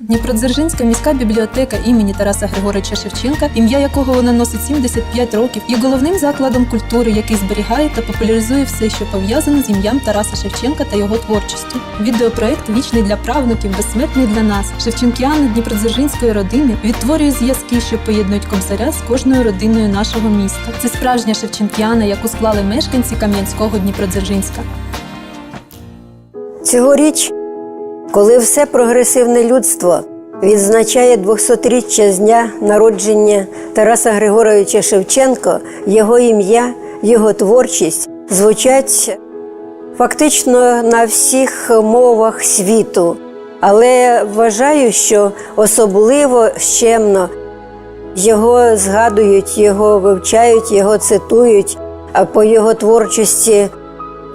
Дніпродзержинська міська бібліотека імені Тараса Григоровича Шевченка, ім'я якого вона носить 75 років, є головним закладом культури, який зберігає та популяризує все, що пов'язано з ім'ям Тараса Шевченка та його творчістю. Відеопроект вічний для правнуків, безсмертний для нас. Шевченкіани Дніпродзержинської родини відтворює зв'язки, що поєднують комсаря з кожною родиною нашого міста. Це справжня Шевченкіана, яку склали мешканці Кам'янського Дніпродзержинська. Цьогоріч, коли все прогресивне людство відзначає 200-річчя з дня народження Тараса Григоровича Шевченко, його ім'я, його творчість звучать фактично на всіх мовах світу. Але вважаю, що особливо щемно його згадують, його вивчають, його цитують, а по його творчості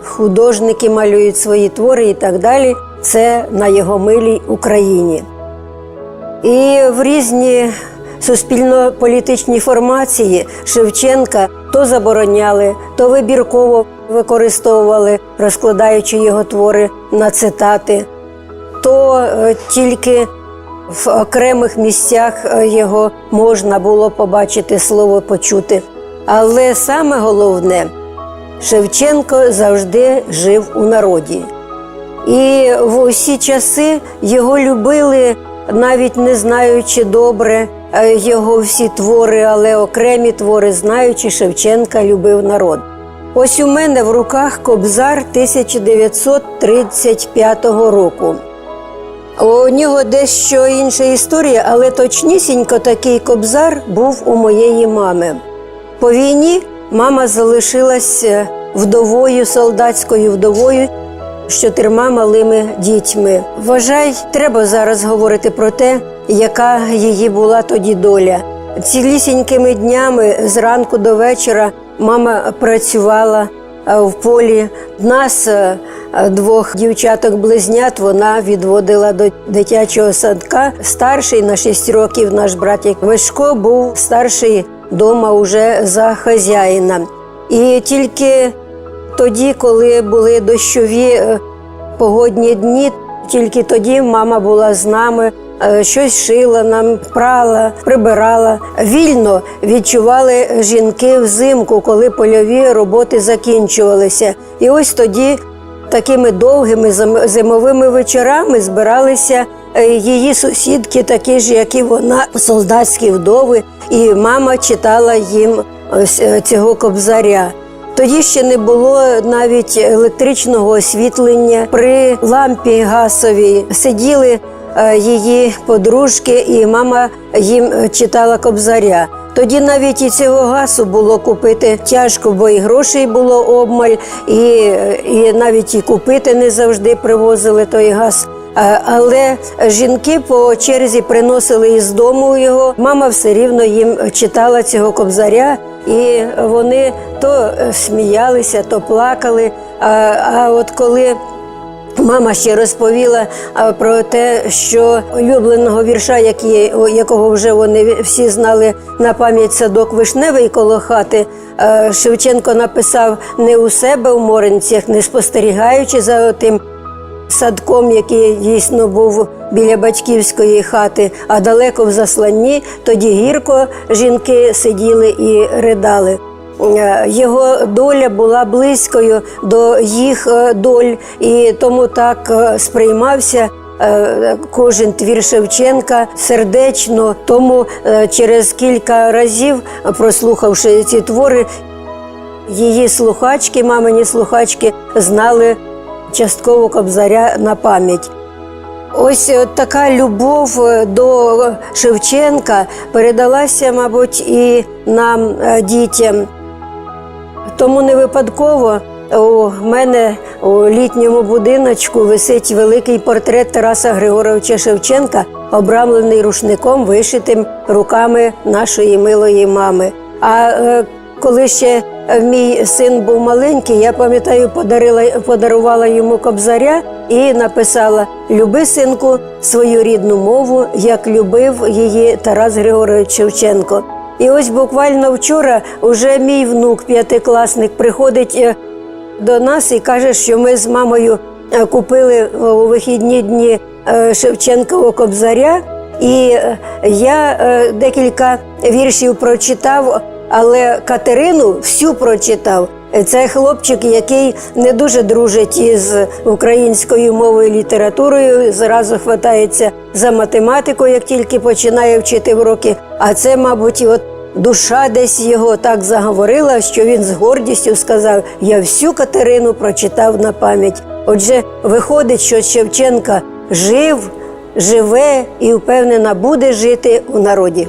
художники малюють свої твори і так далі. Це на його милій Україні. І в різні суспільно-політичні формації Шевченка то забороняли, то вибірково використовували, розкладаючи його твори на цитати, то е, тільки в окремих місцях е, його можна було побачити слово почути. Але саме головне, Шевченко завжди жив у народі. І в усі часи його любили, навіть не знаючи добре е, його всі твори, але окремі твори, знаючи, Шевченка любив народ. Ось у мене в руках Кобзар 1935 року. У нього дещо інша історія, але точнісінько такий кобзар був у моєї мами. По війні мама залишилась е, вдовою, солдатською вдовою з чотирма малими дітьми. Вважай, треба зараз говорити про те, яка її була тоді доля. Цілісінькими днями зранку до вечора мама працювала е, в полі. Нас е, двох дівчаток-близнят вона відводила до дитячого садка. Старший на 6 років наш братик Вишко був старший дома уже за хазяїна. І тільки тоді, коли були дощові е, погодні дні, тільки тоді мама була з нами, е, щось шила нам, прала, прибирала. Вільно відчували жінки взимку, коли польові роботи закінчувалися. І ось тоді такими довгими зим- зимовими вечорами збиралися її сусідки, такі ж, як і вона, солдатські вдови, і мама читала їм ось е, цього кобзаря. Тоді ще не було навіть електричного освітлення. При лампі газовій сиділи е, її подружки, і мама їм е, читала кобзаря. Тоді навіть і цього газу було купити тяжко, бо і грошей було обмаль, і, е, і навіть і купити не завжди привозили той газ. Е, Але жінки по черзі приносили із дому його. Мама все рівно їм читала цього кобзаря, і вони то е, сміялися, то плакали. А, а от коли Мама ще розповіла про те, що улюбленого вірша, якого вже вони всі знали на пам'ять садок вишневий коло хати, е, Шевченко написав не у себе в Моринцях, не спостерігаючи за тим садком, який дійсно був біля батьківської хати, а далеко в засланні, тоді гірко жінки сиділи і ридали. Е, Його доля була близькою до їх е, доль, і тому так е, сприймався. Кожен твір Шевченка сердечно, тому через кілька разів, прослухавши ці твори, її слухачки, мамині слухачки, знали частково кобзаря на пам'ять. Ось е, така любов е, до Шевченка передалася, мабуть, і нам, е, дітям. Тому не випадково у мене у літньому будиночку висить великий портрет Тараса Григоровича Шевченка, обрамлений рушником, вишитим руками нашої милої мами. А коли ще мій син був маленький, я пам'ятаю, подарила, подарувала йому кобзаря і написала: Люби, синку, свою рідну мову, як любив її Тарас Григорович Шевченко. І ось буквально вчора уже мій внук, п'ятикласник, приходить е, до нас і каже, що ми з мамою е, купили у вихідні дні е, Шевченкового кобзаря, і я декілька віршів прочитав, але Катерину всю прочитав. Це хлопчик, який не дуже дружить із українською мовою і літературою, зразу хватається за математику, як тільки починає вчити уроки. А це, мабуть, от душа десь його так заговорила, що він з гордістю сказав: Я всю Катерину прочитав на пам'ять. Отже, виходить, що Шевченка жив, живе і впевнена буде жити у народі.